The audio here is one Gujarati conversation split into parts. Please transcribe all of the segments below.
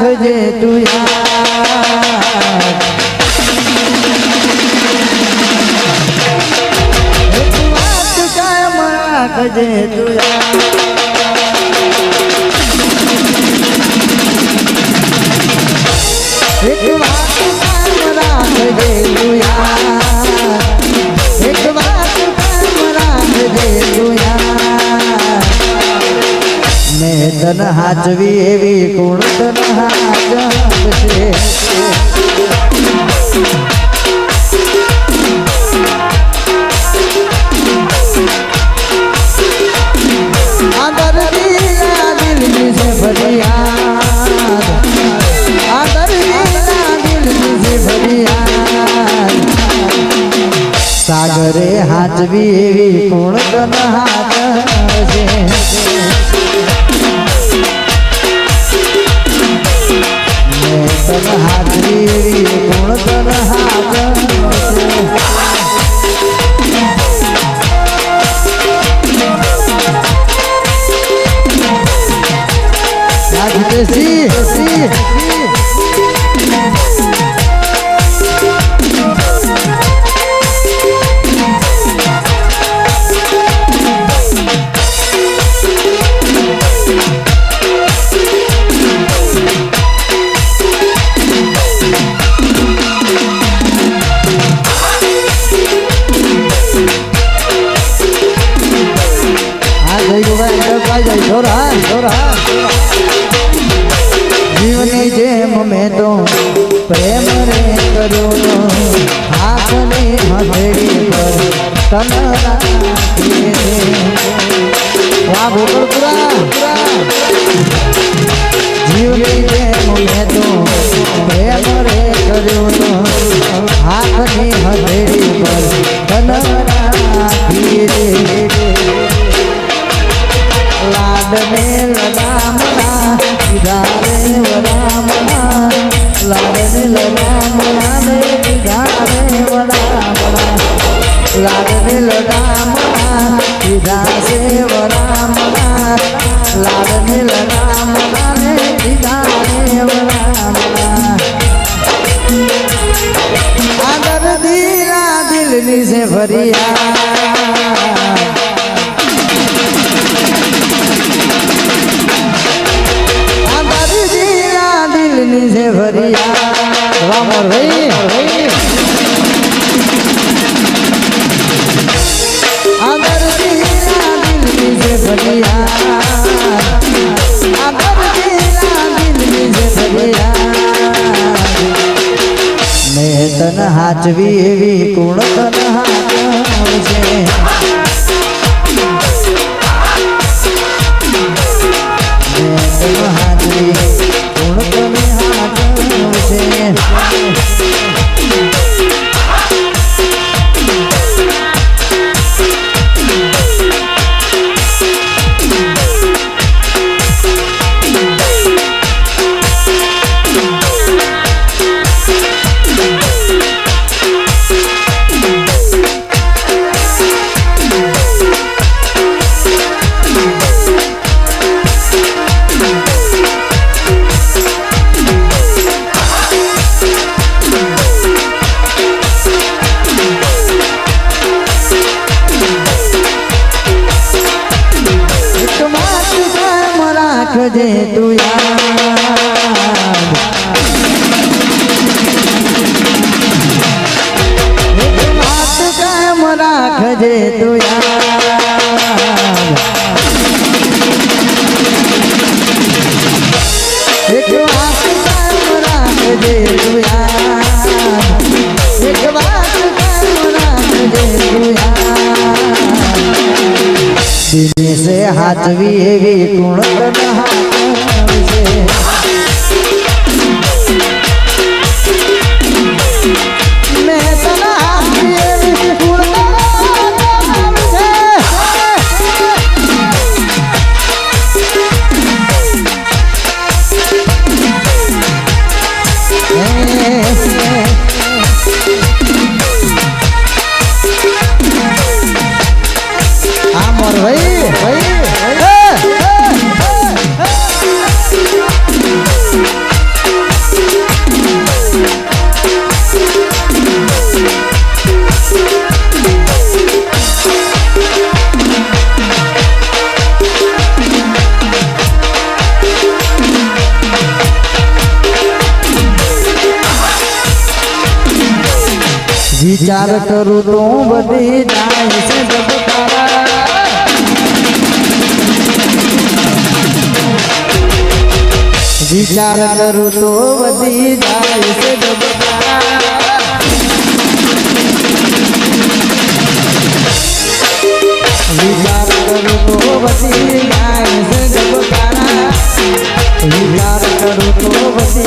રાખજે તું કાયમ રાખજે તું યાદ એક વાત રાખજે તું તન હાચવી એવી કોણ તન ફરિયાદ સાગરે હાચવી એવી કોણ તન હાચવશે તન હાજરી ગુણ તન હાજર સી સી છોરા જીવની જેમ મેં તો પ્રેમ રે કર્યો હાથની હથેળી પર તન વાહ राम राम राधे राम लाडनिल राम सीधा सेव राम लाडनिल राम राधे सीधा देव राम से फरिया મેં હાચવી એવી કુણ તન હાચવશે દિનેશે હાચવી એવી ગુણ વિચાર કરું તો બધી જાય છે ધબકારા વિચાર કરું તો બધી જાય છે ધબકારા વિચાર કરું તો બધી જાય છે ધબકારા વિચાર કરું તો બધી જાય છે ધબકારા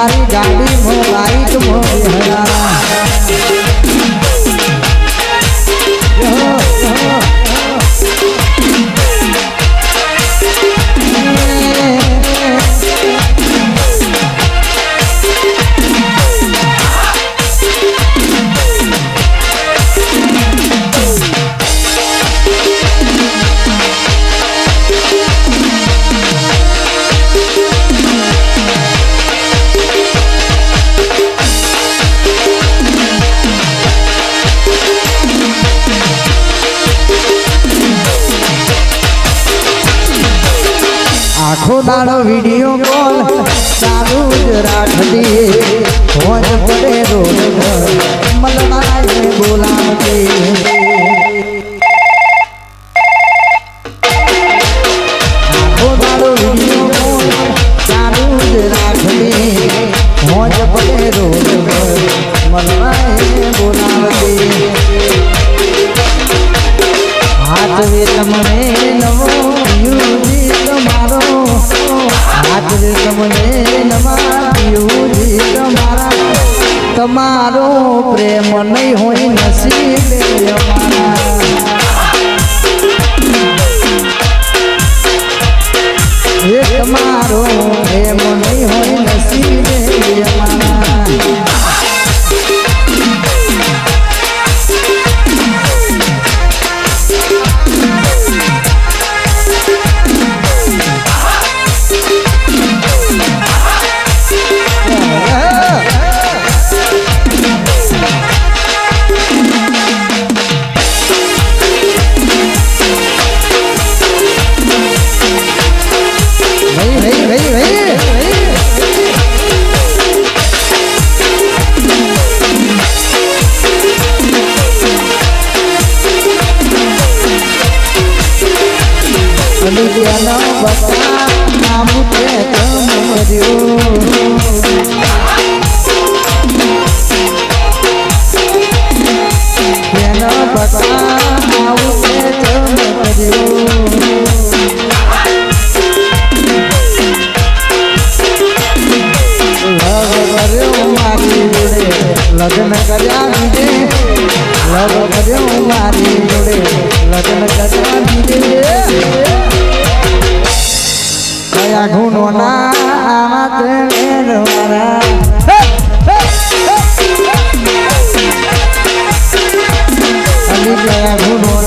Marigan. આખો દાડો વિડીયો કોલ ચાલુ જ રાખતી ફોન પડે રોડ ઘર મલનાએ બોલાવતી આખો દાડો વિડીયો કોલ ચાલુ જ રાખતી ફોન પડે રોડ ઘર મલનાએ બોલાવતી હાથ વે તમને નવો વે તમને નવા યુજી તમારા તમારો પ્રેમ નહીં હોય નસીબે તમારો પ્રેમ નહીં હોય મારી જોડે લગ્ન કરવાની કયા ગુનો ગુનો